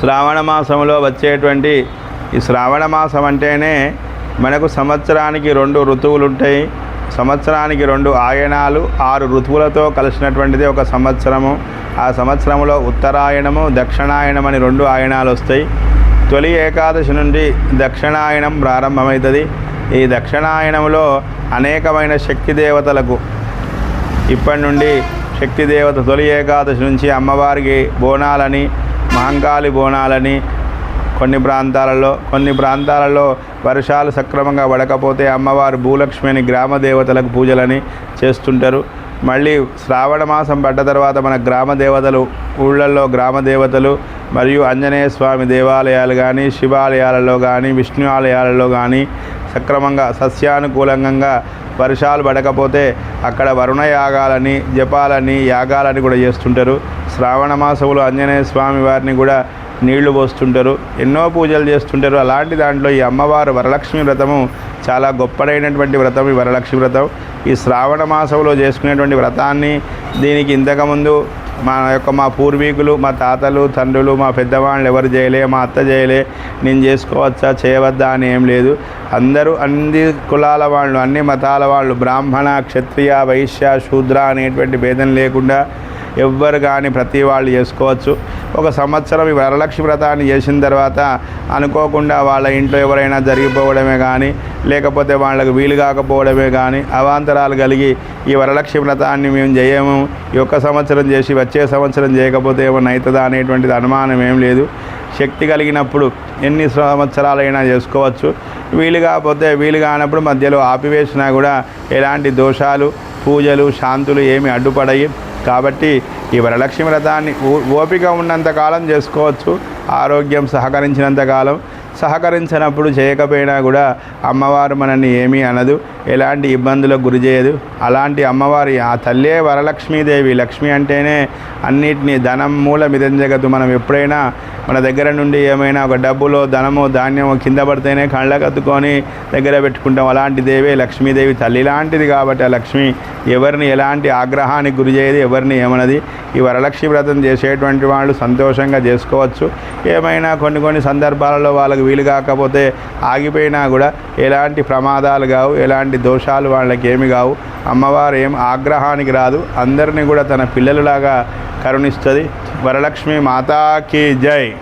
శ్రావణ మాసంలో వచ్చేటువంటి ఈ శ్రావణ మాసం అంటేనే మనకు సంవత్సరానికి రెండు ఋతువులు ఉంటాయి సంవత్సరానికి రెండు ఆయనాలు ఆరు ఋతువులతో కలిసినటువంటిది ఒక సంవత్సరము. ఆ సంవత్సరంలో ఉత్తరాయణము దక్షిణాయనం అని రెండు ఆయనాలు వస్తాయి. తొలి ఏకాదశి నుండి దక్షిణాయనం ప్రారంభమవుతుంది. ఈ దక్షిణాయనంలో అనేకమైన శక్తి దేవతలకు ఇప్పటి నుండి శక్తి దేవత తొలి ఏకాదశి నుంచి అమ్మవారికి బోనాలని మాంగాలి బోనాలని కొన్ని ప్రాంతాలలో కొన్ని ప్రాంతాలలో వర్షాలు సక్రమంగా పడకపోతే అమ్మవారు భూలక్ష్మి అని గ్రామ దేవతలకు పూజలని చేస్తుంటారు. మళ్ళీ శ్రావణ మాసం పడ్డ తర్వాత మన గ్రామ దేవతలు ఊళ్ళల్లో గ్రామ దేవతలు మరియు ఆంజనేయ స్వామి దేవాలయాలు కానీ శివాలయాలలో కానీ విష్ణు ఆలయాలలో కానీ సక్రమంగా సస్యానుకూలంగా వర్షాలు పడకపోతే అక్కడ వరుణ యాగాలని జపాలని యాగాలని కూడా చేస్తుంటారు. శ్రావణ మాసంలో ఆంజనేయ స్వామి వారిని కూడా నీళ్ళు పోస్తుంటారు. ఎన్నో పూజలు చేస్తుంటారు. అలాంటి దాంట్లో ఈ అమ్మవారు వరలక్ష్మి వ్రతము చాలా గొప్పదైనటువంటి వ్రతం ఈ వరలక్ష్మి వ్రతం. ఈ శ్రావణ మాసంలో చేసుకునేటువంటి వ్రతాన్ని దీనికి ఇంతకుముందు మా యొక్క మా పూర్వీకులు మా తాతలు తండ్రులు మా పెద్దవాళ్ళు ఎవరు చేయలే మా అత్త చేయలే నేను చేసుకోవచ్చా చేయవద్దా అని ఏం లేదు. అందరూ అన్ని కులాల వాళ్ళు అన్ని మతాల వాళ్ళు బ్రాహ్మణ క్షత్రియ వైశ్య శూద్ర అనేటువంటి భేదం లేకుండా ఎవ్వరు కానీ ప్రతి వాళ్ళు చేసుకోవచ్చు. ఒక సంవత్సరం ఈ వరలక్ష్మి వ్రతాన్ని చేసిన తర్వాత అనుకోకుండా వాళ్ళ ఇంట్లో ఎవరైనా జరిగిపోవడమే కానీ లేకపోతే వాళ్ళకు వీలు కాకపోవడమే కానీ అవాంతరాలు కలిగి ఈ వరలక్ష్మి వ్రతాన్ని మేము చేయము. ఈ ఒక్క సంవత్సరం చేసి వచ్చే సంవత్సరం చేయకపోతే ఏమన్నా అవుతుందా అనేటువంటిది అనుమానం ఏం లేదు. శక్తి కలిగినప్పుడు ఎన్ని సంవత్సరాలైనా చేసుకోవచ్చు. వీలు కాకపోతే వీలు కానప్పుడు మధ్యలో ఆపివేసినా కూడా ఎలాంటి దోషాలు పూజలు శాంతులు ఏమి అడ్డుపడయి కాబట్టి ఈ వరలక్ష్మి వ్రతాన్ని ఓ- ఓపిక ఉన్నంతకాలం చేసుకోవచ్చు ఆరోగ్యం సహకరించినంత కాలం. సహకరించినప్పుడు చేయకపోయినా కూడా అమ్మవారు మనల్ని ఏమీ అనదు. ఎలాంటి ఇబ్బందులకు గురి చేయదు. అలాంటి అమ్మవారి ఆ తల్లే వరలక్ష్మీదేవి. లక్ష్మి అంటేనే అన్నిటినీ ధనం మూల మిదంజగదు మనం ఎప్పుడైనా మన దగ్గర నుండి ఏమైనా ఒక డబ్బులో ధనము ధాన్యము కింద పడితేనే కళ్ళకత్తుకొని దగ్గర పెట్టుకుంటాం. అలాంటి దేవే లక్ష్మీదేవి తల్లి లాంటిది కాబట్టి ఆ లక్ష్మి ఎవరిని ఎలాంటి ఆగ్రహానికి గురి చేయదు ఎవరిని ఏమన్నది ఈ వరలక్ష్మి వ్రతం చేసేటువంటి వాళ్ళు సంతోషంగా చేసుకోవచ్చు. ఏమైనా కొన్ని కొన్ని సందర్భాలలో వాళ్ళకి వీలు కాకపోతే ఆగిపోయినా కూడా ఎలాంటి ప్రమాదాలు కావు ఎలాంటి దోషాలు వాళ్ళకి ఏమి కావు. అమ్మవారు ఏం ఆగ్రహానికి రాదు. అందరినీ కూడా తన పిల్లలలాగా కరుణిస్తుంది. వరలక్ష్మి మాతాకి జై.